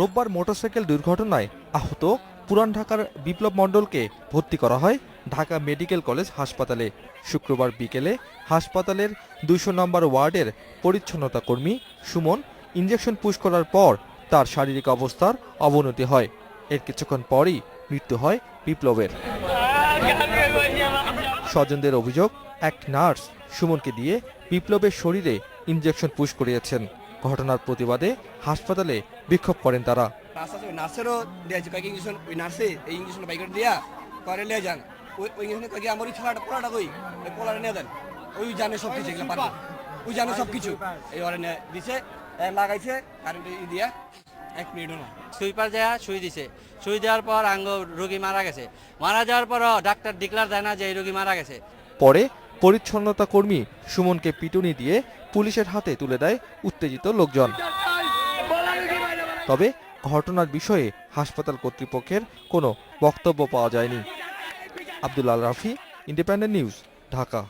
রোববার মোটরসাইকেল দুর্ঘটনায় আহত পুরান ঢাকার বিপ্লব মণ্ডলকে ভর্তি করা হয় ঢাকা মেডিকেল কলেজ হাসপাতালে। শুক্রবার বিকেলে হাসপাতালের দুইশো নম্বর ওয়ার্ডের পরিচ্ছন্নতা কর্মী সুমন ইঞ্জেকশন পুশ করার পর তার শারীরিক অবস্থার অবনতি হয়। এর কিছুক্ষণ পরই মৃত্যু হয় বিপ্লবের। স্বজনদের অভিযোগ, এক নার্স সুমনকে দিয়ে বিপ্লবের শরীরে ইঞ্জেকশন পুশ করিয়েছেন। ঘটনার প্রতিবাদে হাসপাতালে বিক্ষোভ করেন তারা। ওই নার্সেরও কয়েক ইঞ্জেকশন ওই নার্সে এই ইঞ্জেকশন বাইকের দিয়া করে নিয়ে যান। ওই ওই ইঞ্জেকশন কয়েক আমার ওই ছেলেটা পোলাটা কই? পোলাটা নিয়ে দেন ওই জানে সব কিছু এগুলো পারবে ওই জানে সব কিছু। এই ওরে নিয়ে দিছে এ লাগাইছে কারেন্ট দিয়া এক মিনিটও না সুইপার দেয়া সুই দিছে। সুই দেওয়ার পর আঙ্গ রোগী মারা গেছে। মারা যাওয়ার পরও ডাক্তার ডিক্লার দেয় না যে এই রোগী মারা গেছে। পরে পরিচ্ছন্নতা কর্মী সুমনকে পিটুনি দিয়ে পুলিশের হাতে তুলে দেয় উত্তেজিত লোকজন। তবে ঘটনার বিষয়ে হাসপাতাল কর্তৃপক্ষের কোনো বক্তব্য পাওয়া যায়নি। Abdul Al Rafi, Independent News, Dhaka.